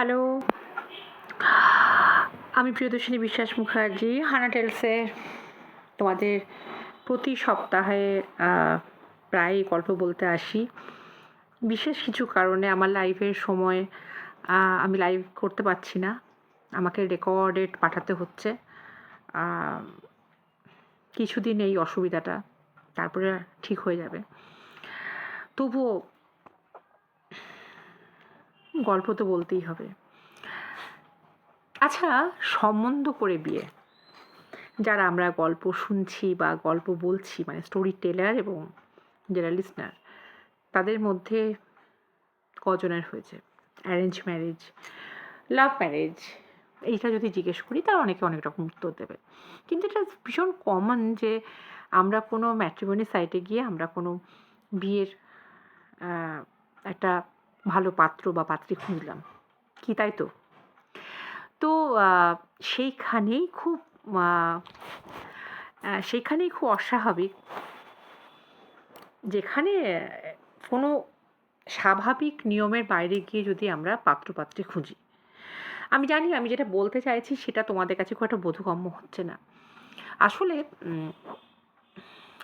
Hello. আমি প্রিয়দর্শিনী বিশ্বাস মুখার্জি হানা টেলসে তোমাদের প্রতি সপ্তাহে প্রায় গল্প বলতে আসি। বিশেষ কিছু কারণে আমার লাইভের সময় আমি লাইভ করতে পারছি না। আমাকে রেকর্ডেড পাঠাতে হচ্ছে। কিছুদিন এই অসুবিধাটা, তারপরে ঠিক হয়ে যাবে। তবুও গল্প তো বলতেই হবে। আচ্ছা সম্বন্ধ করে বিয়ে। যারা আমরা গল্প শুনছি বা গল্প বলছি মানে স্টোরি টেলার এবং যারা লিসনার তাদের মধ্যে কজনের হয়েছে? অ্যারেঞ্জ ম্যারেজ লাভ ম্যারেজ এইটা যদি জিজ্ঞেস করি, তারা অনেকে অনেক রকম উত্তর দেবে। কিন্তু এটা ভীষণ কমন যে আমরা কোনো ম্যাট্রিমনি সাইটে গিয়ে আমরা কোনো বিয়ের একটা ভালো পাত্র বা পাত্রী খুঁজলাম। কি তাই তো? তো সেইখানেই খুব সেইখানেই খুব অস্বাভাবিক। যেখানে কোনো স্বাভাবিক নিয়মের বাইরে গিয়ে যদি আমরা পাত্রপাত্রী খুঁজি। আমি জানি, আমি যেটা বলতে চাইছি, সেটা তোমাদের কাছে খুব একটা বোধগম্য হচ্ছে না। আসলে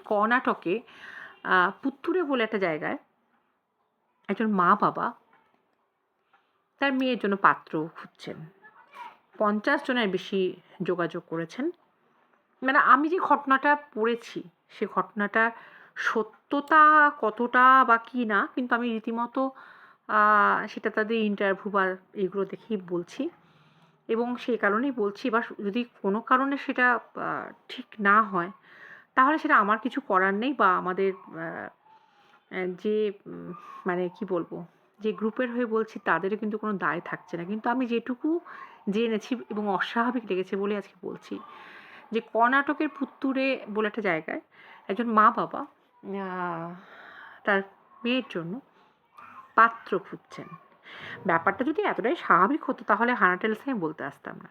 কর্ণাটকে পুত্তুরে বলে একটা জায়গায় একজন মা বাবা তার মেয়ের জন্য পাত্র খুঁজছেন। পঞ্চাশ জনের বেশি যোগাযোগ করেছেন। মানে আমি যে ঘটনাটা পড়েছি, সে ঘটনাটার সত্যতা কতটা বা কি না, কিন্তু আমি রীতিমতো সেটা তাদের ইন্টারভিউ বা এগুলো দেখেই বলছি। এবং সেই কারণেই বলছি বা যদি কোনো কারণে সেটা ঠিক না হয়, তাহলে সেটা আমার কিছু করার নেই বা আমাদের যে মানে কি বলব, যে গ্রুপের হয়ে বলছি তাদেরও কিন্তু কোনো দায় থাকছে না। কিন্তু আমি যেটুকু জেনেছি এবং অস্বাভাবিক লেগেছে বলে আজকে বলছি যে, কর্ণাটকের পুত্তুরে বলে একটা জায়গায় একজন মা বাবা তার মেয়ের জন্য পাত্র খুঁজছেন। ব্যাপারটা যদি এতটাই স্বাভাবিক হতো তাহলে হানাটেলসে আমি বলতে আসতাম না।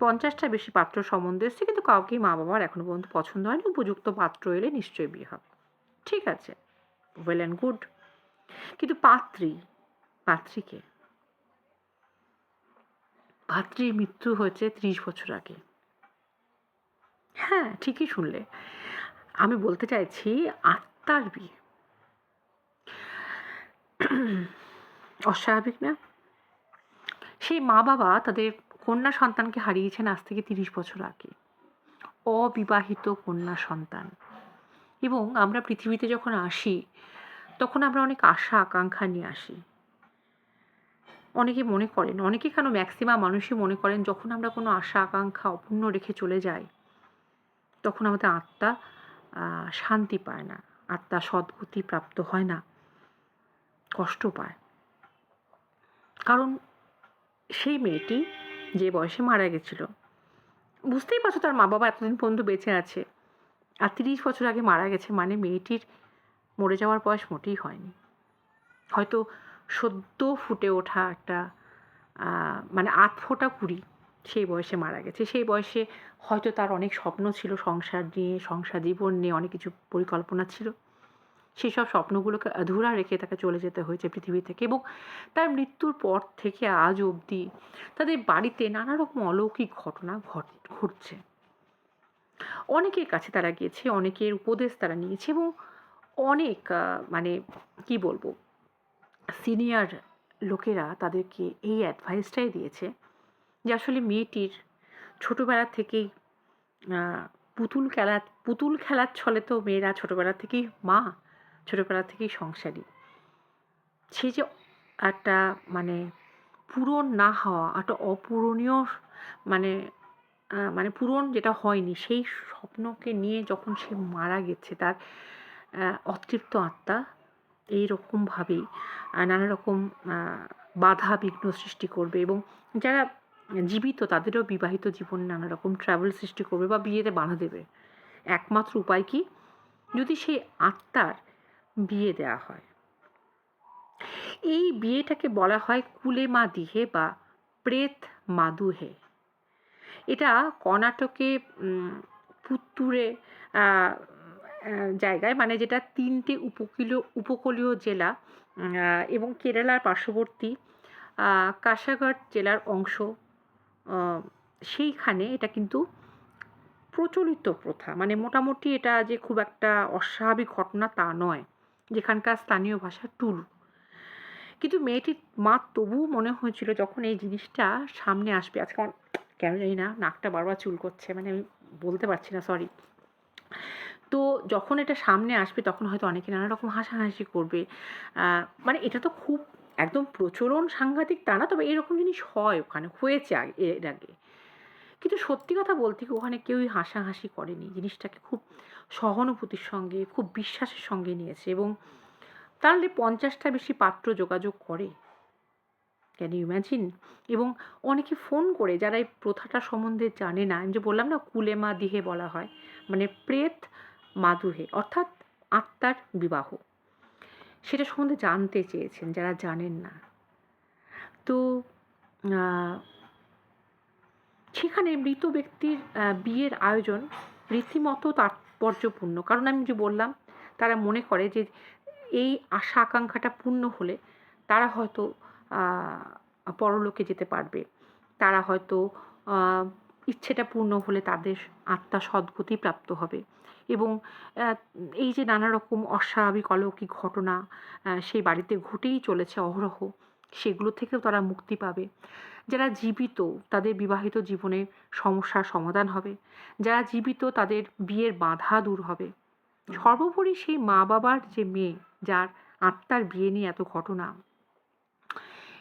পঞ্চাশটা বেশি পাত্র সম্বন্ধে এসছে, কিন্তু কাউকেই মা বাবার এখনও পর্যন্ত পছন্দ হয়নি। উপযুক্ত পাত্র এলে নিশ্চয়ই বিয়ে হবে। ঠিক আছে। ওয়েল অ্যান্ড গুড কিন্তু পাত্রী, পাত্রীকে, পাত্রীর মৃত্যু হয়েছে ত্রিশ বছর আগে। হ্যাঁ ঠিকই শুনলে। আমি বলতে চাইছি আত্মার বিয়ে। অস্বাভাবিক না? সেই মা বাবা তাদের কন্যা সন্তানকে হারিয়েছেন আজ থেকে তিরিশ বছর আগে। অবিবাহিত কন্যা সন্তান। এবং আমরা পৃথিবীতে যখন আসি, তখন আমরা অনেক আশা, আকাঙ্ক্ষা নিয়ে আসি। অনেকে মনে করেন, অনেকে কেন ম্যাক্সিমাম মানুষই মনে করেন, যখন আমরা কোনো আশা, আকাঙ্ক্ষা অপূর্ণ রেখে চলে যাই, তখন আমাদের আত্মা শান্তি পায় না। আত্মা সদ্গতি প্রাপ্ত হয় না, কষ্ট পায়। কারণ সেই মেয়েটি যে বয়সে মারা গেছিল, বুঝতেই পারছ তার মা বাবা এতদিন পর্যন্ত বেঁচে আছে। আর তিরিশ বছর আগে মারা গেছে মানে মেয়েটির মরে যাওয়ার বয়স মোটেই হয়নি। হয়তো সদ্য ফুটে ওঠা একটা মানে আট ফোঁটা কুড়ি সেই বয়সে মারা গেছে। সেই বয়সে হয়তো তার অনেক স্বপ্ন ছিল সংসার নিয়ে, সংসার জীবন নিয়ে অনেক কিছু পরিকল্পনা ছিল। সেই সব স্বপ্নগুলোকে অধুরা রেখে তাকে চলে যেতে হয়েছে পৃথিবী থেকে এবং তার মৃত্যুর পর থেকে আজ অবধি তাদের বাড়িতে নানা রকম অলৌকিক ঘটনা ঘট, ঘটছে। অনেকের কাছে তারা গিয়েছে, অনেকের উপদেশ তারা নিয়েছে এবং অনেক মানে কি বলব, সিনিয়র লোকেরা তাদেরকে এই অ্যাডভাইসটাই দিয়েছে যে আসলে মেয়েটির ছোটোবেলা থেকেই পুতুল খেলা, পুতুল খেলার ছলে তো মেয়েরা ছোটোবেলা থেকেই মা, ছোটোবেলা থেকেই সংসারী। সে যে একটা মানে পূরণ না হওয়া, একটা অপূরণীয় মানে মানে পূরণ যেটা হয়নি সেই স্বপ্নকে নিয়ে যখন সে মারা গেছে তার অতৃপ্ত আত্মা এই আহ, নানা রকম বাধা বিঘ্ন সৃষ্টি করবে এবং যারা জীবিত তাদেরও বিবাহিত জীবনে নানা রকম সৃষ্টি করবে বা বিয়েতে বাধা দেবে। একমাত্র উপায় কি? যদি সেই আত্মার বিয়ে দেওয়া হয়। এই বিয়েটাকে বলা হয় কুলে মা দিহে বা প্রেত মাদুহে। এটা কর্ণাটকে পুত্তুরে জায়গায় মানে যেটা তিনটে উপকূলীয় উপকূলীয় জেলা এবং কেরালার পার্শ্ববর্তী কাসাঘাট জেলার অংশ সেইখানে এটা কিন্তু প্রচলিত প্রথা। মানে মোটামুটি এটা যে খুব একটা অস্বাভাবিক ঘটনা তা নয়, যেখানকার স্থানীয় ভাষা টুলু কিন্তু মেয়েটির মা তবুও মনে হয়েছিল যখন এই জিনিসটা সামনে আসবে, আজকে কেন জানি না, নাকটা বারবার চুল করছে মানে আমি বলতে পারছি না সরি তো যখন এটা সামনে আসবে, তখন হয়তো অনেকে নানা রকম হাসাহাসি করবে। মানে এটা তো খুব একদম প্রচলন সাংঘাতিক তা না, তবে এরকম জিনিস হয় ওখানে, হয়েছে আগে- এর আগে। কিন্তু সত্যি কথা বলতে কি, ওখানে কেউই হাসাহাসি করেনি। জিনিসটাকে খুব সহানুভূতির সঙ্গে, খুব বিশ্বাসের সঙ্গে নিয়েছে এবং তাহলে পঞ্চাশটা বেশি পাত্র যোগাযোগ করে। ক্যান ইউ ইম্যাজিন এবং অনেকে ফোন করে যারা এই প্রথাটা সম্বন্ধে জানে না, আমি যে বললাম না, কুলেমা দিহে বলা হয় মানে প্রেত মাদুহে, অর্থাৎ আত্মার বিবাহ। সেটা সম্বন্ধে জানতে চেয়েছেন যারা জানেন না। তো সেখানে মৃত ব্যক্তির বিয়ের আয়োজন রীতিমতো তাৎপর্যপূর্ণ। কারণ আমি যে বললাম, তারা মনে করে যে এই আশা আকাঙ্ক্ষাটা পূর্ণ হলে তারা হয়তো পরলোকে যেতে পারবে। তারা হয়তো ইচ্ছেটা পূর্ণ হলে তাদের আত্মা সদ্গতি প্রাপ্ত হবে। এবং এই যে নানা রকম অস্বাভাবিক অলৌকিক ঘটনা সেই বাড়িতে ঘটেই চলেছে অহরহ, সেগুলো থেকেও তারা মুক্তি পাবে। যারা জীবিত, তাদের বিবাহিত জীবনে সমস্যার সমাধান হবে। যারা জীবিত, তাদের বিয়ের বাধা দূর হবে। সর্বোপরি সেই মা বাবার যে মেয়ে, যার আত্মার বিয়ে নিয়ে এত ঘটনা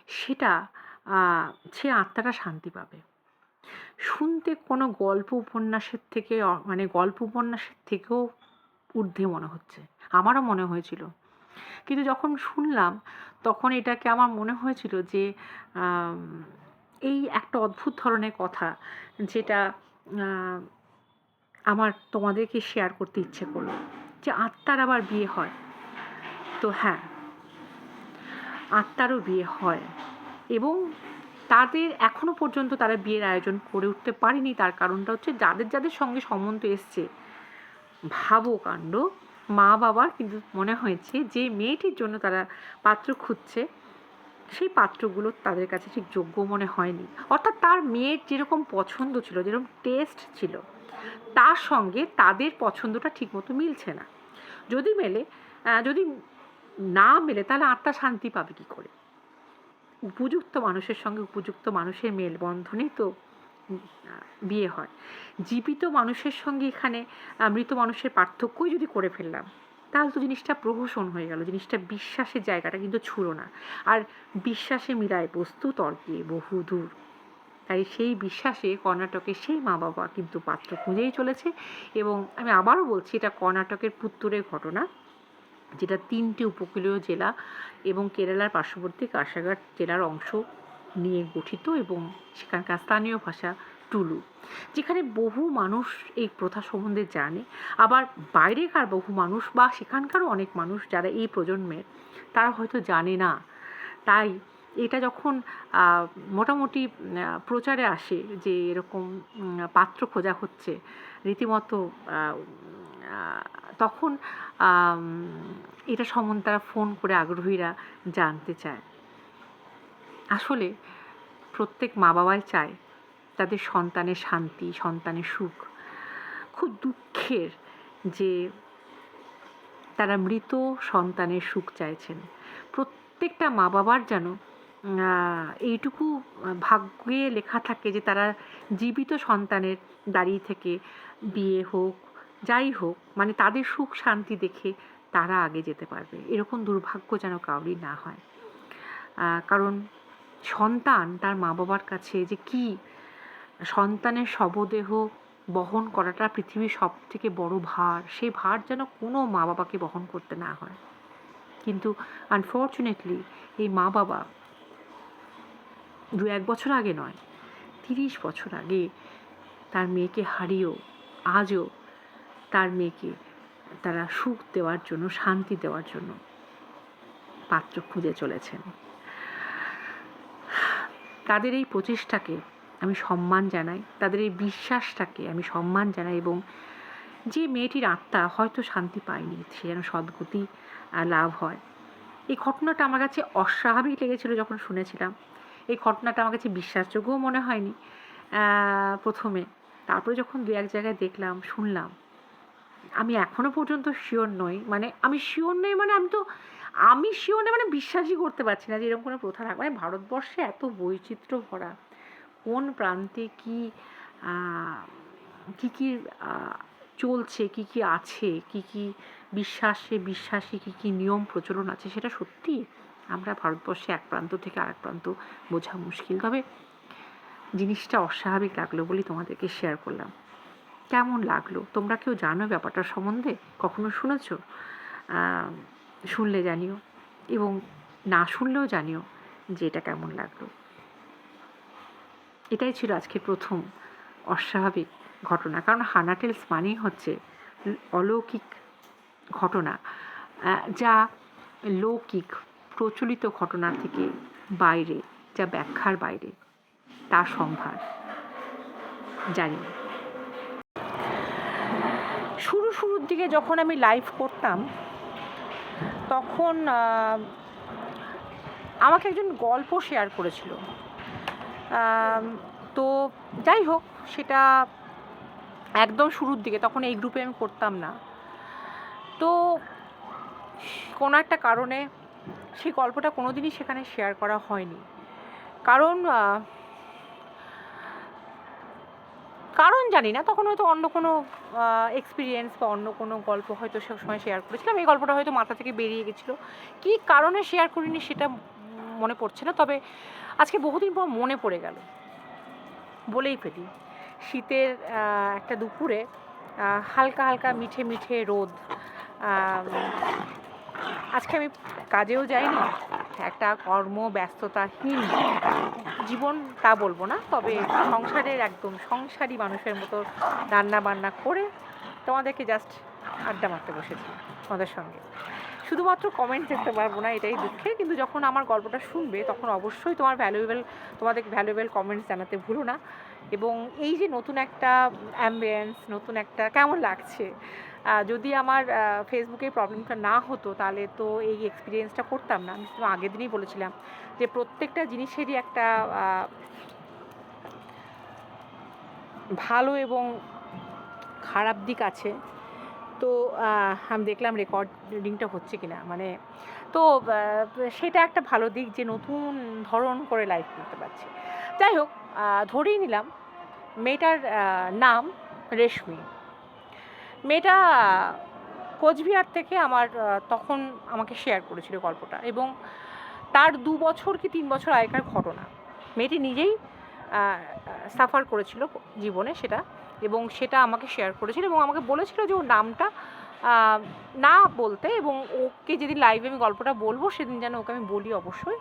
সেটা সে আত্মাটা শান্তি পাবে। শুনতে কোনো গল্প উপন্যাসের থেকে মানে গল্প উপন্যাসের থেকেও ঊর্ধ্বে মনে হচ্ছে। আমারও মনে হয়েছিল। কিন্তু যখন শুনলাম, তখন এটাকে আমার মনে হয়েছিল যে এই একটা অদ্ভুত ধরনের কথা যেটা আমার তোমাদেরকে শেয়ার করতে ইচ্ছে করল। যে আত্মার আবার বিয়ে হয়। তো হ্যাঁ আত্মারও বিয়ে হয়। এবং তাদের এখনও পর্যন্ত তারা বিয়ের আয়োজন করে উঠতে পারেনি। তার কারণটা হচ্ছে যাদের যাদের সঙ্গে সম্বন্ধ এসছে ভাবো কাণ্ড মা বাবার কিন্তু মনে হয়েছে যে মেয়েটির জন্য তারা পাত্র খুঁজছে, সেই পাত্রগুলো তাদের কাছে ঠিক যোগ্য মনে হয়নি। অর্থাৎ তার মেয়ের যেরকম পছন্দ ছিল, যেরকম টেস্ট ছিল, তার সঙ্গে তাদের পছন্দটা ঠিকমতো মিলছে না। যদি মেলে যদি না মেলে, তাহলে আত্মা শান্তি পাবে কি করে? উপযুক্ত মানুষের সঙ্গে উপযুক্ত মানুষের মেলবন্ধনেই তো বিয়ে হয়। জীবিত মানুষের সঙ্গে এখানে মৃত মানুষের পার্থক্যই যদি করে ফেললাম, তাহলে তো জিনিসটা প্রহসন হয়ে গেল, জিনিসটা বিশ্বাসের জায়গাটা কিন্তু ছুঁড়ো না। আর বিশ্বাসে মিলায় বস্তু, তর্কে বহু দূর। তাই সেই বিশ্বাসে কর্ণাটকের সেই মা বাবা কিন্তু পাত্র খুঁজেই চলেছে এবং আমি আবারও বলছি, এটা কর্ণাটকের পুত্তরের ঘটনা। যেটা তিনটি উপকূলীয় জেলা এবং কেরালার পার্শ্ববর্তী কাসাঘাট জেলার অংশ নিয়ে গঠিত এবং সেখানকার স্থানীয় ভাষা টুলু, যেখানে বহু মানুষ এই প্রথা সম্বন্ধে জানে। আবার বাইরেকার বহু মানুষ বা সেখানকারও অনেক মানুষ যারা এই প্রজন্মের, তারা হয়তো জানে না। তাই এটা যখন মোটামুটি প্রচারে আসে যে এরকম পাত্র খোঁজা হচ্ছে, রীতিমতো তখন এটা সম্বন্ধে তারা ফোন করে আগ্রহীরা জানতে চায়। আসলে প্রত্যেক মা বাবাই চায় তাদের সন্তানের শান্তি, সন্তানের সুখ। খুব দুঃখের যে তারা মৃত সন্তানের সুখ চাইছেন। প্রত্যেকটা মা বাবার যেন এইটুকু ভাগ্যে লেখা থাকে যে তারা জীবিত সন্তানের দাঁড়িয়ে থেকে বিয়ে হোক যাই হোক মানে তাদের সুখ শান্তি দেখে তারা আগে যেতে পারবে। এরকম দুর্ভাগ্য যেন কাউরি না হয়। কারণ সন্তান তার মা বাবার কাছে যে কি সন্তানের শবদেহ বহন করাটা পৃথিবীর সব থেকে বড় ভার সেই ভার যেন কোনো মা বাবাকে বহন করতে না হয়। কিন্তু আনফর্চুনেটলি এই মা বাবা দু এক বছর আগে নয়, তিরিশ বছর আগে তার মেয়েকে হারিয়েও, আজও তার মেয়েকে তারা সুখ দেওয়ার জন্য, শান্তি দেওয়ার জন্য পাত্র খুঁজে চলেছেন। তাদের এই প্রচেষ্টাকে আমি সম্মান জানাই, তাদের এই বিশ্বাসটাকে আমি সম্মান জানাই এবং যে মেয়েটির আত্মা হয়তো শান্তি পায়নি, সে যেন সদ্গতি লাভ হয়। এই ঘটনাটা আমার কাছে অস্বাভাবিক লেগেছিল যখন শুনেছিলাম। এই ঘটনাটা আমার কাছে বিশ্বাসযোগ্যও মনে হয়নি। প্রথমে। তারপরে যখন দু এক জায়গায় দেখলাম, শুনলাম আমি এখনও পর্যন্ত শিওর নই। মানে আমি শিওর নই মানে আমি তো, আমি শিওর নই মানে বিশ্বাসই করতে পারছি না যে এরকম কোনো প্রথা থাকবে মানে ভারতবর্ষে এত বৈচিত্র্য ভরা, কোন প্রান্তে কি কি কি চলছে, কি কি আছে, কি কি বিশ্বাসে বিশ্বাসী, কি কি নিয়ম প্রচলন আছে, সেটা সত্যি আমরা ভারতবর্ষে এক প্রান্ত থেকে আরেক প্রান্ত বোঝা মুশকিল। তবে জিনিসটা অস্বাভাবিক লাগল বলেই তোমাদেরকে শেয়ার করলাম। কেমন লাগল? তোমরা কেউ জানো ব্যাপারটা সম্বন্ধে? কখনো শুনেছ? শুনলে জানিও। এবং না শুনলেও জানিও যে এটা কেমন লাগল। এটাই ছিল আজকে প্রথম অস্বাভাবিক ঘটনা। কারণ হানাটেলস মানেই হচ্ছে অলৌকিক ঘটনা যা লৌকিক, প্রচলিত ঘটনা থেকে বাইরে, যা ব্যাখ্যার বাইরে, তার সম্ভার। জানি না। শুরু শুরুর দিকে যখন আমি লাইভ করতাম, তখন আমাকে একজন গল্প শেয়ার করেছিল। তো যাই হোক, সেটা একদম শুরুর দিকে, তখন এই গ্রুপে আমি করতাম না। তো কোনো একটা কারণে সেই গল্পটা কোনোদিনই সেখানে শেয়ার করা হয়নি। কারণ কারণ জানি না, তখন হয়তো অন্য কোনো এক্সপিরিয়েন্স বা অন্য কোনো গল্প হয়তো সব সময় শেয়ার করেছিলাম। এই গল্পটা হয়তো মাথা থেকে বেরিয়ে গেছিল। কী কারণে শেয়ার করিনি সেটা মনে পড়ছে না, তবে আজকে বহুদিন পর মনে পড়ে গেল। বলেই ফেলি, শীতের একটা দুপুরে হালকা হালকা মিঠে মিঠে রোদ আজকে আমি কাজেও যাইনি। একটা কর্ম ব্যস্ততাহীন জীবন তা বলব না, তবে সংসারের একদম সংসারী মানুষের মতো রান্না বান্না করে তোমাদেরকে জাস্ট আড্ডা মারতে বসেছি তোমাদের সঙ্গে। শুধুমাত্র কমেন্ট দেখতে পারব না, এটাই দুঃখে, কিন্তু যখন আমার গল্পটা শুনবে, তখন অবশ্যই তোমার ভ্যালুয়েবল তোমাদের ভ্যালুয়েবল কমেন্টস জানাতে ভুলো না। এবং এই যে নতুন একটা অ্যাম্বিয়েন্স নতুন একটা কেমন লাগছে? যদি আমার ফেসবুকে প্রবলেমটা না হতো, তাহলে তো এই এক্সপিরিয়েন্সটা করতাম না। আমি তো আগের দিনই বলেছিলাম যে প্রত্যেকটা জিনিসেরই একটা ভালো এবং খারাপ দিক আছে। তো আমি দেখলাম রেকর্ডিংটা হচ্ছে কি না মানে তো সেটা একটা ভালো দিক যে নতুন ধরন করে লাইভ করতে পারছি। যাই হোক ধরেই নিলাম মেয়েটার নাম রেশমি। মেয়েটা কোচবিহার থেকে আমার তখন আমাকে শেয়ার করেছিল গল্পটা এবং তার দু বছর কি তিন বছর আগেকার ঘটনা। মেয়েটি নিজেই সাফার করেছিল জীবনে সেটা এবং সেটা আমাকে শেয়ার করেছিল এবং আমাকে বলেছিল যে ওর নামটা না বলতে এবং ওকে যেদিন লাইভে আমি গল্পটা বলব সেদিন যেন ওকে আমি বলি অবশ্যই।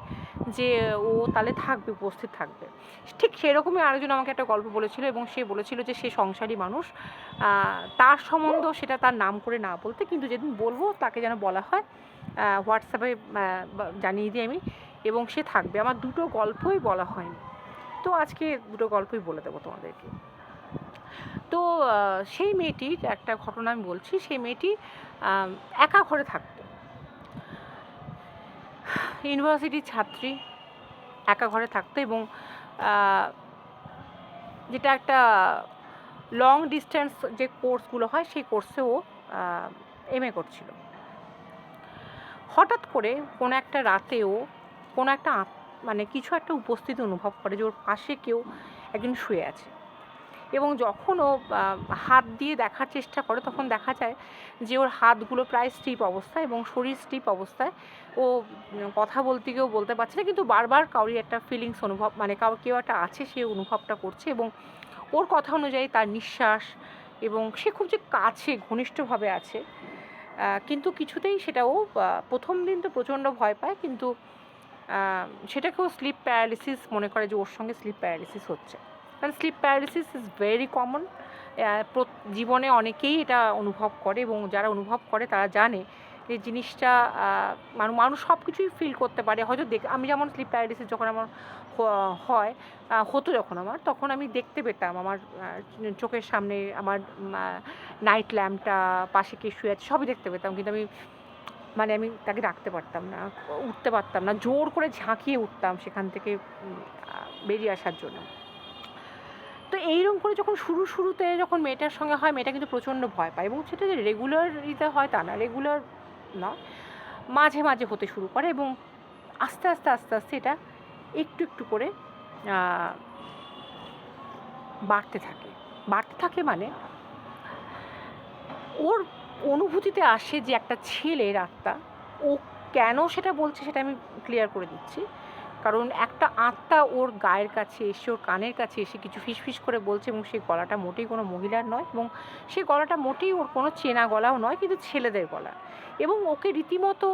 যে ও তাহলে থাকবে, উপস্থিত থাকবে। ঠিক সেরকমই আরেকজন আমাকে একটা গল্প বলেছিল এবং সে বলেছিল যে সে সংসারী মানুষ। তার সম্বন্ধ সেটা তার নাম করে না বলতে, কিন্তু যেদিন বলব তাকে যেন বলা হয় হোয়াটসঅ্যাপে জানিয়ে দিই আমি, এবং সে থাকবে। আমার দুটো গল্পই বলা হয়নি। তো আজকে দুটো গল্পই বলে দেবো তোমাদেরকে। তো সেই মেয়েটির একটা ঘটনা আমি বলছি। সেই মেয়েটি একা ঘরে থাকতো। ইউনিভার্সিটির ছাত্রী, একা ঘরে থাকতো এবং যেটা একটা লং ডিস্টেন্স যে কোর্সগুলো হয়, সেই কোর্সেও এম এ করছিল। হঠাৎ করে কোনো একটা রাতেও কোনো একটা মানে কিছু একটা উপস্থিতি অনুভব করে যে ওর পাশে কেউ একজন শুয়ে আছে। এবং যখন ও হাত দিয়ে দেখার চেষ্টা করে, তখন দেখা যায় যে ওর হাতগুলো প্রায় স্টিপ অবস্থায় এবং শরীর স্টিপ অবস্থায়। ও কথা বলতে গিয়েও বলতে পারছে না, কিন্তু বারবার কাউরি একটা ফিলিংস অনুভব মানে কাউ, কেউ একটা আছে, সে অনুভবটা করছে এবং ওর কথা অনুযায়ী তার নিঃশ্বাস এবং সে খুব যে কাছে, ঘনিষ্ঠভাবে আছে। কিন্তু কিছুতেই সেটা ও প্রথম দিন তো প্রচণ্ড ভয় পায়, কিন্তু সেটাকেও স্লিপ প্যারালিসিস মনে করে যে ওর সঙ্গে স্লিপ প্যারালিসিস হচ্ছে। কারণ sleep paralysis is very common জীবনে অনেকেই এটা অনুভব করে এবং যারা অনুভব করে তারা জানে যে জিনিসটা মানুষ মানুষ সব কিছুই ফিল করতে পারে। হয়তো দেখ, আমি যেমন স্লিপ প্যারালিসিস যখন আমার হয় হতো যখন আমার, তখন আমি দেখতে পেতাম আমার চোখের সামনে আমার নাইট ল্যাম্পটা পাশে কে শুয়ে আছে, সবই দেখতে পেতাম। কিন্তু আমি মানে আমি তাকে রাখতে পারতাম না, উঠতে পারতাম না, জোর করে ঝাঁকিয়ে উঠতাম সেখান থেকে বেরিয়ে আসার জন্য। তো এইরকম করে যখন শুরু, শুরুতে যখন মেয়েটার সঙ্গে হয়, মেয়েটা কিন্তু প্রচণ্ড ভয় পায় এবং সেটা যে রেগুলারিতে হয় তা না রেগুলার না, মাঝে মাঝে হতে শুরু করে এবং আস্তে আস্তে আস্তে আস্তে এটা একটু একটু করে বাড়তে থাকে। বাড়তে থাকে মানে ওর অনুভূতিতে আসে যে একটা ছেলের আত্মা, ও কেন সেটা বলছে সেটা আমি ক্লিয়ার করে দিচ্ছি। কারণ একটা আত্মা ওর গায়ের কাছে এসে, ওর কানের কাছে এসে কিছু ফিসফিস করে বলছে এবং সেই গলাটা মোটেই কোনো মহিলার নয় এবং সেই গলাটা মোটেই ওর কোনো চেনা গলাও নয়, কিন্তু ছেলেদের গলা। এবং ওকে রীতিমতো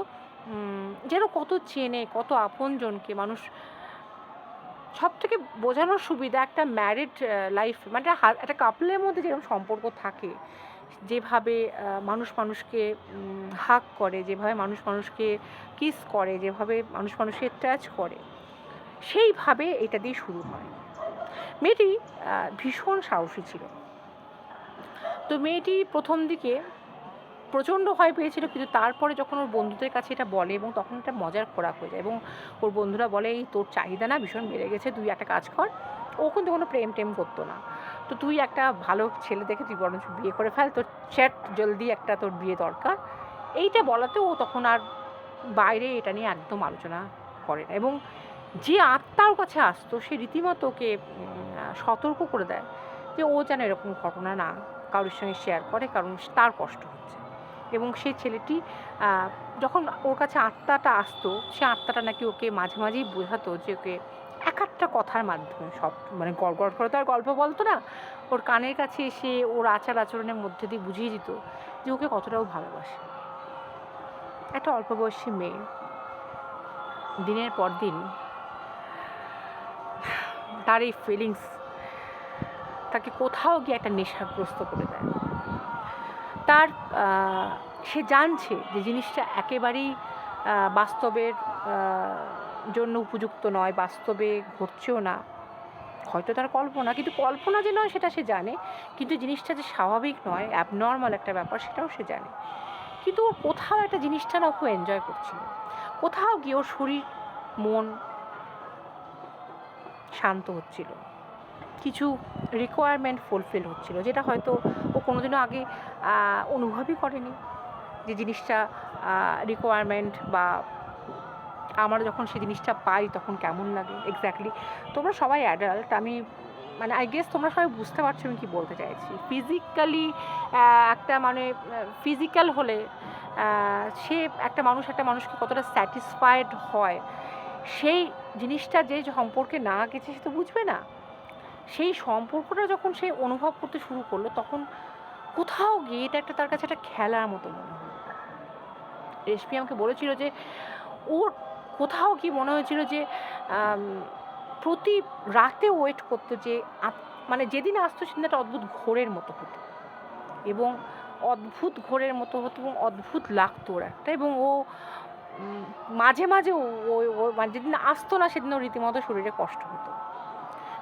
যেন কত চেনে, কত আপনজনকে মানুষ সব থেকে বোঝানোর সুবিধা একটা ম্যারিড লাইফ মানে একটা কাপলের মধ্যে যেরকম সম্পর্ক থাকে, যেভাবে মানুষ মানুষকে হাক করে, যেভাবে মানুষ মানুষকে কিস করে, যেভাবে মানুষ মানুষকে টাচ করে। সেইভাবে এটা দিয়ে শুরু হয়। মেয়েটি ভীষণ সাহসী ছিল। তো মেয়েটি প্রথম দিকে প্রচণ্ড ভয় পেয়েছিল, কিন্তু তারপরে যখন ওর বন্ধুদের কাছে এটা বলে এবং তখন এটা মজার খোরাক হয়ে যায় এবং ওর বন্ধুরা বলে, এই তোর চাহিদা না ভীষণ বেড়ে গেছে, তুই একটা কাজ কর। ও কিন্তু কোনো প্রেম টেম করতো না। তো তুই একটা ভালো ছেলে দেখে তুই বরঞ্চ বিয়ে করে ফেল, তোর চ্যাট জলদি একটা তোর বিয়ে দরকার। এইটা বলাতে ও তখন আর বাইরে এটা নিয়ে একদম আলোচনা করে না এবং যে আত্মার কাছে আসতো, সে রীতিমতো ওকে সতর্ক করে দেয় যে ও যেন এরকম ঘটনা না কারোর সঙ্গে শেয়ার করে, কারণ তার কষ্ট হচ্ছে। এবং সেই ছেলেটি যখন ওর কাছে আত্মাটা আসতো, সে আত্মাটা নাকি ওকে মাঝে মাঝেই বোঝাতো যে ওকে এক একটা কথার মাধ্যমে সব মানে গড় করে তো আর গল্প বলতো না? ওর কানের কাছে এসে ওর আচার আচরণের মধ্যে দিয়ে বুঝিয়ে দিত যে ওকে কতটাও ভালোবাসে। একটা অল্প বয়সী মেয়ে, দিনের পর দিন তার এই ফিলিংস তাকে কোথাও গিয়ে একটা নেশাগ্রস্ত করে দেয়। তার সে জানছে যে জিনিসটা একেবারেই বাস্তবের জন্য উপযুক্ত নয়, বাস্তবে ঘটছেও না। হয়তো তার কল্পনা, কিন্তু কল্পনা যে নয় সেটা সে জানে, কিন্তু জিনিসটা যে স্বাভাবিক নয় অ্যাবনর্মাল একটা ব্যাপার সেটাও সে জানে। কিন্তু ওর কোথাও একটা জিনিসটা না ও খুব এনজয় করছিল। কোথাও গিয়ে ওর শরীর, মন শান্ত হচ্ছিল। কিছু রিকোয়ারমেন্ট ফুলফিল হচ্ছিল, যেটা হয়তো ও কোনোদিনও আগে অনুভবই করেনি। যে জিনিসটা রিকোয়ারমেন্ট বা আমরা যখন সেই জিনিসটা পাই তখন কেমন লাগে? এক্স্যাক্টলি তোমরা সবাই অ্যাডাল্ট আমি মানে আই গেস তোমরা সবাই বুঝতে পারছ আমি কী বলতে চাইছি। ফিজিক্যালি একটা মানে ফিজিক্যাল হলে সে একটা মানুষ, একটা মানুষকে কতটা স্যাটিসফাইড হয় সেই জিনিসটা যে সম্পর্কে না গেছে সে তো বুঝবে না। সেই সম্পর্কটা যখন সে অনুভব করতে শুরু করল, তখন কোথাও গিয়ে এটা একটা তার কাছে একটা খেলার মতো মনে হলো। রেশমি আমাকে বলেছিল যে, ওর কোথাও কি মনে হয়েছিল যে প্রতি রাতে ওয়েট করতো যে মানে যেদিন আসতো সেদিন একটা অদ্ভুত ঘোরের মতো হতো। এবং অদ্ভুত ঘোরের মতো হতো এবং অদ্ভুত লাগতো ওর একটা। এবং ও মাঝে মাঝে মানে যেদিন আসতো না সেদিন ওর রীতিমতো শরীরে কষ্ট হতো।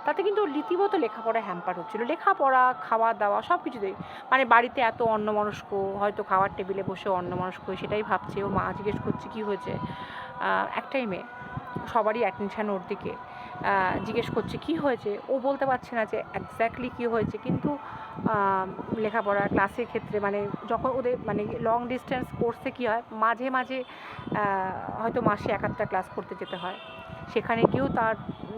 তাতে কিন্তু রীতিমতো লেখাপড়া হ্যাম্পার হচ্ছিল। লেখাপড়া খাওয়া দাওয়া সব কিছুতেই মানে বাড়িতে এত অন্নমনস্ক, হয়তো খাওয়ার টেবিলে বসে অন্নমনস্ক সেটাই ভাবছে। ও মা জিজ্ঞেস করছে, কী হয়েছে? একটাই মেয়ে। সবারই অ্যাটেনশান ওর দিকে। জিজ্ঞেস করছে, কি হয়েছে? ও বলতে পারছে না যে এক্স্যাক্টলি কী হয়েছে, কিন্তু লেখাপড়া ক্লাসের ক্ষেত্রে মানে যখন ওদের মানে লং ডিস্টেন্স কোর্সে কী হয়, মাঝে মাঝে হয়তো মাসে এক আধটা ক্লাস করতে যেতে হয়। সেখানে গিয়েও তার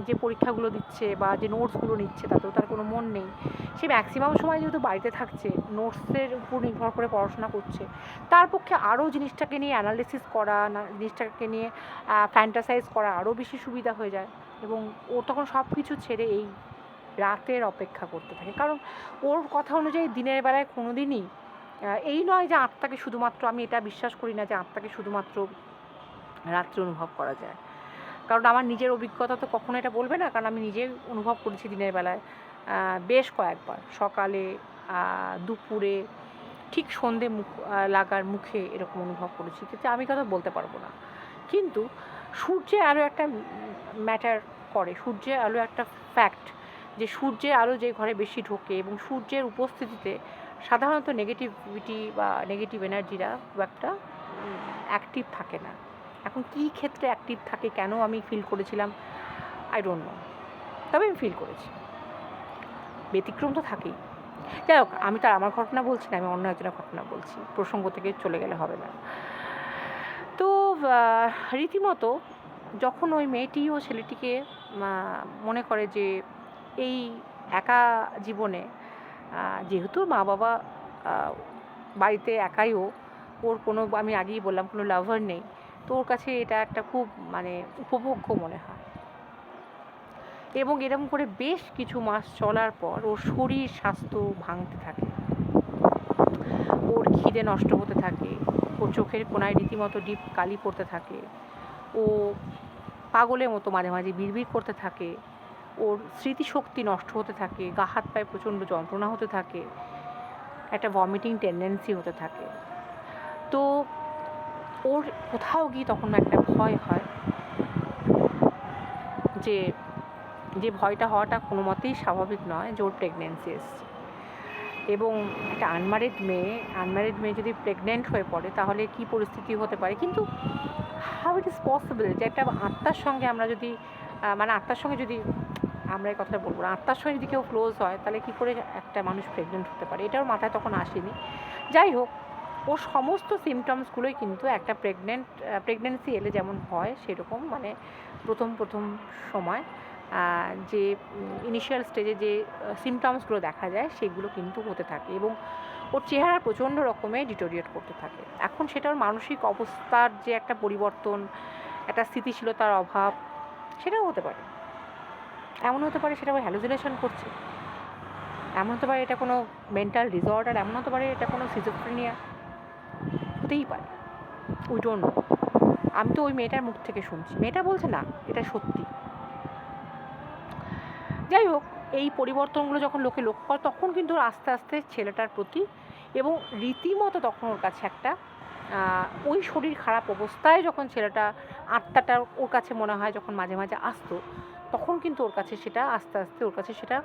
যে পরীক্ষাগুলো দিচ্ছে বা যে নোটসগুলো নিচ্ছে, তাতেও তার কোনো মন নেই। সে ম্যাক্সিমাম সময় যেহেতু বাড়িতে থাকছে নোটসের উপর নির্ভর করে পড়াশোনা করছে, তার পক্ষে আরও জিনিসটাকে নিয়ে অ্যানালিসিস করা জিনিসটাকে নিয়ে ফ্যান্টাসাইজ করা আরও বেশি সুবিধা হয়ে যায়। এবং ও তখন সব কিছু ছেড়ে এই রাতের অপেক্ষা করতে থাকে। কারণ ওর কথা অনুযায়ী দিনের বেলায় কোনো দিনই এই নয় যে আত্মাকে শুধুমাত্র, আমি এটা বিশ্বাস করি না যে আত্মাকে শুধুমাত্র রাত্রে অনুভব করা যায়। কারণ আমার নিজের অভিজ্ঞতা তো কখনো এটা বলবে না, কারণ আমি নিজে অনুভব করেছি দিনের বেলায়। বেশ কয়েকবার, সকালে দুপুরে, ঠিক সন্ধে মুখ লাগার মুখে এরকম অনুভব করেছি। কিন্তু আমি কথা বলতে পারব না। কিন্তু সূর্যের আলো একটা ম্যাটার করে। সূর্যের আলো একটা ফ্যাক্ট যে সূর্যের আলো যে ঘরে বেশি ঢোকে এবং সূর্যের উপস্থিতিতে সাধারণত নেগেটিভিটি বা নেগেটিভ এনার্জিরা খুব একটা অ্যাক্টিভ থাকে না। এখন কী ক্ষেত্রে অ্যাক্টিভ থাকে, কেন আমি ফিল করেছিলাম? আই ডোন্ট নো তবে আমি ফিল করেছি। ব্যতিক্রম তো থাকেই। যাই হোক, আমি তার আমার ঘটনা বলছি না, আমি অন্য একজনের ঘটনা বলছি। প্রসঙ্গ থেকে চলে গেলে হবে না। তো রীতিমতো যখন ওই মেয়েটি ও ছেলেটিকে মনে করে যে এই একা জীবনে যেহেতু মা বাবা বাড়িতে একাই ও, ওর কোনো, আমি আগেই বললাম, কোনো লাভার নেই, তো ওর কাছে এটা একটা খুব মানে উপভোগ্য মনে হয়। এবং এরকম করে বেশ কিছু মাস চলার পর ওর শরীর, স্বাস্থ্য ভাঙতে থাকে। ওর খিদে নষ্ট হতে থাকে। ওর চোখের কোনায় রীতিমতো ডিপ কালি পড়তে থাকে। ও পাগলের মতো মাঝে মাঝে বিড়বিড় করতে থাকে। ওর স্মৃতিশক্তি নষ্ট হতে থাকে, গা হাত পায়ে প্রচণ্ড যন্ত্রণা হতে থাকে, একটা ভমিটিং টেন্ডেন্সি হতে থাকে। তো ওর কোথাও গিয়ে তখন একটা ভয় হয় যে যে ভয়টা হওয়াটা কোনো মতেই স্বাভাবিক নয় যে ওর প্রেগনেন্সি এসছে। এবং একটা আনম্যারিড মেয়ে আনম্যারিড মেয়ে যদি প্রেগনেন্ট হয়ে পড়ে, তাহলে কি পরিস্থিতি হতে পারে? কিন্তু হাউ ইট ইজ পসিবল যে একটা আত্মার সঙ্গে আমরা যদি মানে আত্মার সঙ্গে যদি আমরা এই কথাটা বলব না, আত্মার সঙ্গে যদি কেউ ক্লোজ হয়, তাহলে কী করে একটা মানুষ প্রেগনেন্ট হতে পারে? এটাও মাথায় তখন আসেনি। যাই হোক ওর সমস্ত সিমটমসগুলোই কিন্তু একটা প্রেগনেন্ট প্রেগনেন্সি এলে যেমন হয় সেরকম মানে প্রথম প্রথম সময়। যে ইনিশিয়াল স্টেজে যে সিমটমসগুলো দেখা যায়, সেগুলো কিন্তু হতে থাকে এবং ওর চেহারা প্রচণ্ড রকমের ডিটোরিয়েট করতে থাকে। এখন সেটা ওর মানসিক অবস্থার যে একটা পরিবর্তন, একটা স্থিতিশীলতার অভাব, সেটাও হতে পারে। এমন হতে পারে সেটা হ্যালুজিনেশন করছে। এমন হতে পারে এটা কোনো মেন্টাল ডিসঅর্ডার এমন হতে পারে এটা কোনো সিজোফ্রেনিয়া হতেই পারে। উই ডোন্ট নো আমি তো ওই মেয়েটার মুখ থেকে শুনছি। মেয়েটা বলছে, না, এটা সত্যি। যাই হোক, এই পরিবর্তনগুলো যখন লোকে লক্ষ্য করে, তখন কিন্তু আস্তে আস্তে ছেলেটার প্রতি এবং রীতিমতো তখন ওর কাছে একটা ওই শরীর খারাপ অবস্থায় যখন ছেলেটা আত্মাটা ওর কাছে মনে হয় যখন মাঝে মাঝে আসতো, তখন কিন্তু ওর কাছে সেটা আস্তে আস্তে ওর কাছে সেটা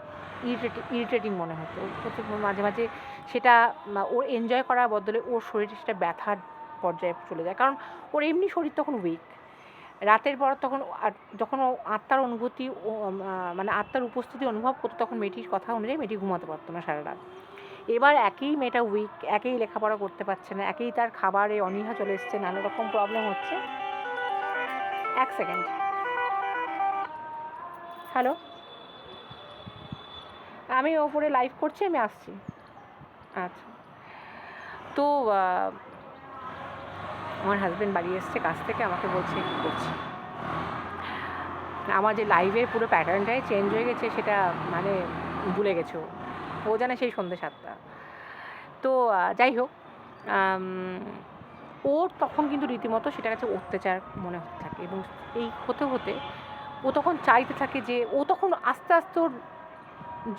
ইরিটেটিং ইরিটেটিং মনে হতো। ওর মাঝে মাঝে সেটা ওর এনজয় করার বদলে ওর শরীরে সেটা ব্যথার পর্যায়ে চলে যায়। কারণ ওর এমনি শরীর তখন উইক রাতের পর তখন যখন আত্মার অনুভূতি মানে আত্মার উপস্থিতি অনুভব করতো, তখন মেয়েটির কথা অনুযায়ী মেয়েটি ঘুমাতে পারতো না সারা রাত। এবার একই মেয়েটা উইক একেই লেখাপড়া করতে পারছে না, একেই তার খাবারে অনীহা চলে এসছে, নানা রকম প্রবলেম হচ্ছে। এক সেকেন্ড হ্যালো আমি ওপরে লাইভ করছি, আমি আসছি। আচ্ছা। তো আমার হাজব্যান্ড বাড়ি এসছে, কাছ থেকে আমাকে বলছে কী করছি আমার যে লাইভের পুরো প্যাটার্নটাই চেঞ্জ হয়ে গেছে, সেটা মানে ভুলে গেছে ও। জানে সেই সন্ধ্যে সাতটা তো যাই হোক ওর তখন কিন্তু রীতিমতো সেটা কাছে অত্যাচার মনে হতে থাকে এবং এই হতে হতে ও তখন চাইতে থাকে যে, ও তখন আস্তে আস্তে ওর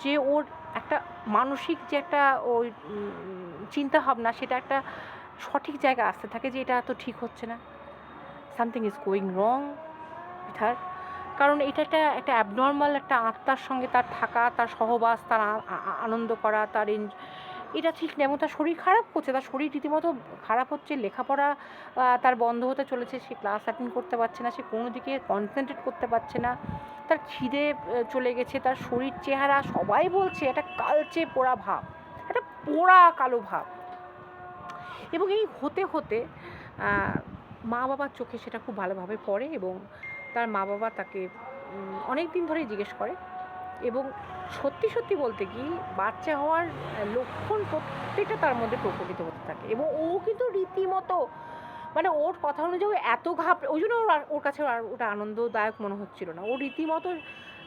যে ওর একটা মানসিক যে একটা ওই চিন্তা ভাবনা সেটা একটা সঠিক জায়গায় আসতে থাকে যে এটা তো ঠিক হচ্ছে না। Something is going wrong with her কারণ এটা একটা একটা অ্যাবনর্মাল একটা আত্মার সঙ্গে তার থাকা, তার সহবাস, তার আনন্দ করা, তার এটা ঠিক নেই এবং তার শরীর খারাপ করছে তার শরীর রীতিমতো খারাপ হচ্ছে, লেখাপড়া তার বন্ধ হতে চলেছে, সে ক্লাস অ্যাটেন্ড করতে পারছে না, সে কোনো দিকে কনসেন্ট্রেট করতে পারছে না। তার খিদে চলে গেছে, তার শরীর, চেহারা সবাই বলছে, একটা কালচে পোড়া ভাব, একটা পোড়া কালো ভাব। এবং এই হতে হতে মা বাবার চোখে সেটা খুব ভালোভাবে পড়ে এবং তার মা বাবা তাকে অনেক দিন ধরেই জিজ্ঞেস করে এবং সত্যি সত্যি বলতে কি, বাচ্চা হওয়ার লক্ষণ প্রত্যেকটা তার মধ্যে প্রকটিত হতে থাকে এবং ও কিন্তু রীতিমতো মানে ওর কথা অনুযায়ী এত ঘাপ, ওই জন্য ওর ওর কাছে আর ওটা আনন্দদায়ক মনে হচ্ছিল না। ও রীতিমতো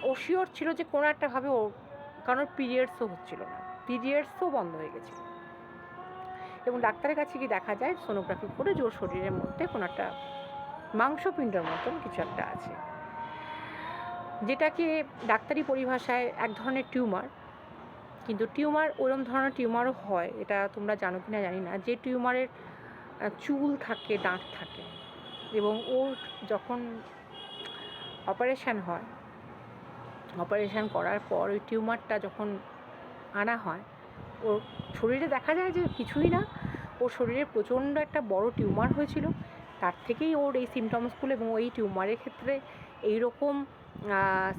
ও শিওর ছিল যে কোনো একটা ভাবে ও, কারণ পিরিয়ডসও হচ্ছিল না। পিরিয়ডসও বন্ধ হয়ে গেছে এবং ডাক্তারের কাছে গিয়ে দেখা যায় সোনোগ্রাফি করে যে ওর শরীরের মধ্যে কোনো একটা মাংসপিণ্ডর মতন কিছু একটা আছে। যেটাকে ডাক্তারি পরিভাষায় এক ধরনের টিউমার। কিন্তু টিউমার ওরম ধরনের টিউমারও হয়, এটা তোমরা জানো কি না জানি না। যে টিউমারের চুল থাকে, দাঁত থাকে এবং ওর যখন অপারেশান হয়, অপারেশান করার পর ওই টিউমারটা যখন আনা হয় ওর শরীরে দেখা যায় যে কিছুই না। ওর শরীরে প্রচণ্ড একটা বড় টিউমার হয়েছিল। তার থেকেই ওর এই সিমটমসগুলো এবং ওই টিউমারের ক্ষেত্রে এই রকম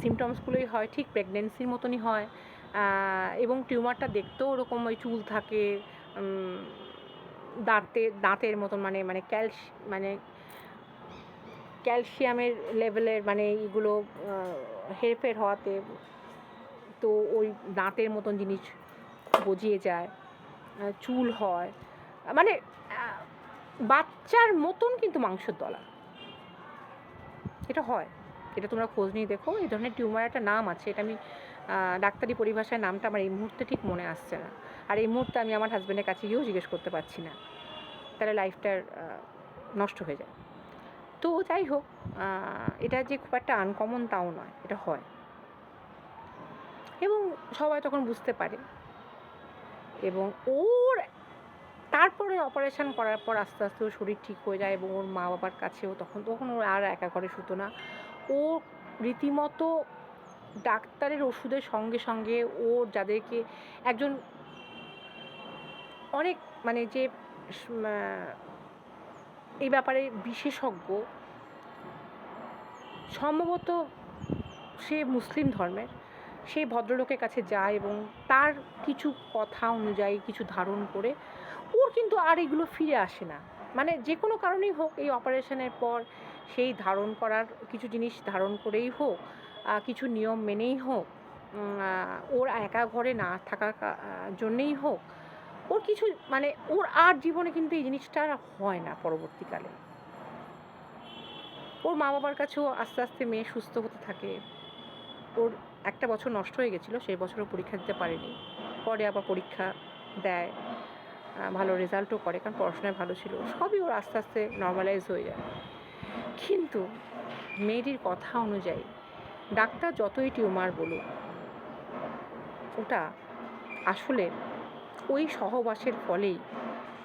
সিমটমসগুলোই হয়, ঠিক প্রেগনেন্সির মতনই হয়। এবং টিউমারটা দেখতেও ওরকম ওই চুল থাকে দাঁতে, দাঁতের মতন মানে মানে ক্যালস মানে ক্যালসিয়ামের লেভেলের মানে এইগুলো হেরফের হওয়াতে তো ওই দাঁতের মতন জিনিস গজিয়ে যায় চুল হয়। মানে বাচ্চার মতন কিন্তু মাংসের দলা। এটা হয়। এটা তোমরা খোঁজ নিয়ে দেখো। এই ধরনের টিউমার একটা নাম আছে। এটা আমি ডাক্তারি পরিভাষায় নামটা আমার এই মুহূর্তে ঠিক মনে আসছে না। আর এই মুহূর্তে আমি আমার হাজব্যান্ডের কাছে গিয়েও জিজ্ঞেস করতে পারছি না। তাহলে লাইফটার নষ্ট হয়ে যায়। তো যাই হোক এটা যে খুব একটা আনকমন তাও নয়। এটা হয়। এবং সবাই তখন বুঝতে পারে। এবং ওর তারপরে অপারেশন করার পর আস্তে আস্তে ওর শরীর ঠিক হয়ে যায় এবং ওর মা বাবার কাছেও তখন তখন ওর আর একা ঘরে শুতো না। ও রীতিমতো ডাক্তারের ওষুধের সঙ্গে সঙ্গে ও যাদেরকে একজন অনেক মানে যে এই ব্যাপারে বিশেষজ্ঞ, সম্ভবত সে মুসলিম ধর্মের। সেই ভদ্রলোকের কাছে যায় এবং তার কিছু কথা অনুযায়ী কিছু ধারণ করে, ওর কিন্তু আর এগুলো ফিরে আসে না। মানে যে কোনো কারণেই হোক, এই অপারেশনের পর সেই ধারণ করার কিছু জিনিস ধারণ করেই হোক কিছু নিয়ম মেনেই হোক ওর একা ঘরে না থাকার জন্যেই হোক, ওর কিছু মানে ওর আর জীবনে কিন্তু এই জিনিসটা হয় না পরবর্তীকালে। ওর মা বাবার কাছেও আস্তে আস্তে মেয়ে সুস্থ হতে থাকে। ওর একটা বছর নষ্ট হয়ে গেছিল, সেই বছরও পরীক্ষা দিতে পারেনি। পরে আবার পরীক্ষা দেয় ভালো রেজাল্টও করে, কারণ পড়াশোনায় ভালো ছিল। সবই ওর আস্তে আস্তে নর্মালাইজ হয়ে যায়। কিন্তু মেয়েটির কথা অনুযায়ী, ডাক্তার যতই টিউমার বলুক, ওটা আসলে ওই সহবাসের ফলেই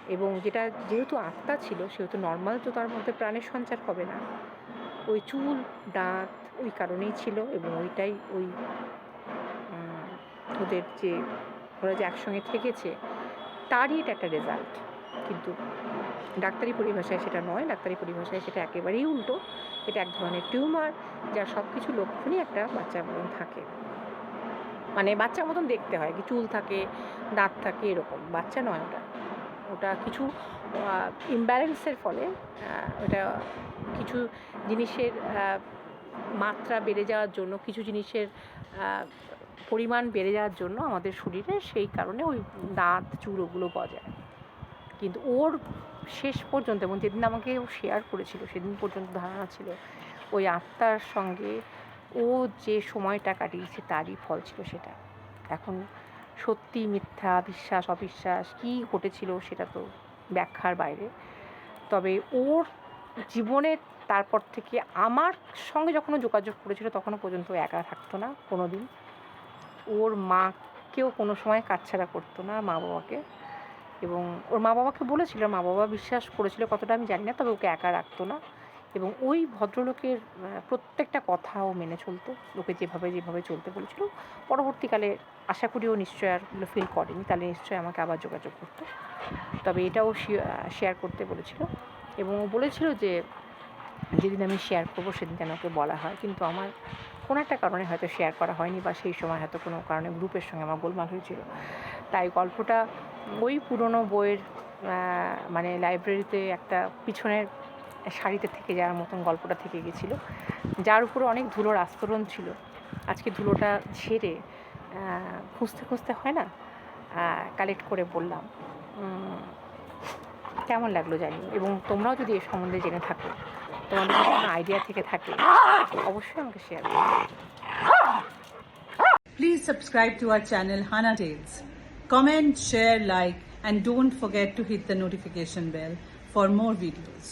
এবং যেটা যেহেতু আত্মা ছিল, সেহেতু নর্মাল তো তার মধ্যে প্রাণের সঞ্চার হবে না। ওই চুল, দাঁত ওই কারণেই ছিল এবং ওইটাই ওই ওদের যে ওরা যে একসঙ্গে থেকেছে, তারই এটা একটা রেজাল্ট কিন্তু ডাক্তারি পরিভাষায় সেটা নয়, ডাক্তারি পরিভাষায় সেটা একেবারেই উল্টো। এটা এক ধরনের টিউমার যার সব কিছু লক্ষণই একটা বাচ্চার মতন থাকে। মানে বাচ্চার মতন দেখতে হয়, কি চুল থাকে, দাঁত থাকে, এরকম। বাচ্চা নয় ওটা। ওটা কিছু ইমব্যালেন্সের ফলে ওটা কিছু জিনিসের মাত্রা বেড়ে যাওয়ার জন্য, কিছু জিনিসের পরিমাণ বেড়ে যাওয়ার জন্য আমাদের শরীরে সেই কারণে ওই দাঁত, চুল ওগুলো গজায় কিন্তু ওর শেষ পর্যন্ত, এবং যেদিন আমাকে ও শেয়ার করেছিল, সেদিন পর্যন্ত ধারণা ছিল, ওই আত্মার সঙ্গে ও যে সময়টা কাটিয়েছে তারই ফল ছিল সেটা। এখন সত্যি মিথ্যা, বিশ্বাস, অবিশ্বাস, কী ঘটেছিল সেটা তো ব্যাখ্যার বাইরে। তবে ওর জীবনে তারপর থেকে আমার সঙ্গে যখনও যোগাযোগ করেছিল তখনও পর্যন্ত একা থাকতো না কোনো দিন ওর মাকেও কোনো সময় কাছছাড়া করতো না মা বাবাকে। এবং ওর মা বাবাকে বলেছিল, মা বাবা বিশ্বাস করেছিল কতটা আমি জানি না, তবে ওকে একা রাখতো না। এবং ওই ভদ্রলোকের প্রত্যেকটা কথাও মেনে চলতো, ওকে যেভাবে যেভাবে চলতে বলেছিল। পরবর্তীকালে আশা করি ও নিশ্চয়ই আর ফিল করেনি, তাহলে নিশ্চয়ই আমাকে আবার যোগাযোগ করতো। তবে এটাও শেয়ার করতে বলেছিল। এবং ও বলেছিল যে যেদিন আমি শেয়ার করব সেদিন যেন ওকে বলা হয়। কিন্তু আমার কোনো একটা কারণে হয়তো শেয়ার করা হয়নি বা সেই সময় হয়তো কোনো কারণে গ্রুপের সঙ্গে আমার গোলমাল হয়েছিল। তাই গল্পটা ওই পুরনো বইয়ের মানে লাইব্রেরিতে একটা পিছনের শাড়িতে থেকে যাওয়ার মতন গল্পটা থেকে গেছিল যার উপরে অনেক ধুলোর আস্তরণ ছিল। আজকে ধুলোটা আহ, খুঁজতে খুঁজতে হয় না? কালেক্ট করে বললাম কেমন লাগল জানি? এবং তোমরাও যদি এ সম্বন্ধে জেনে থাকো। তোমাদের কোনো আইডিয়া থেকে থাকে অবশ্যই আমাকে শেয়ার করো Please subscribe to our channel Hana Tales. Comment, share, like, and don't forget to hit the notification bell for more videos.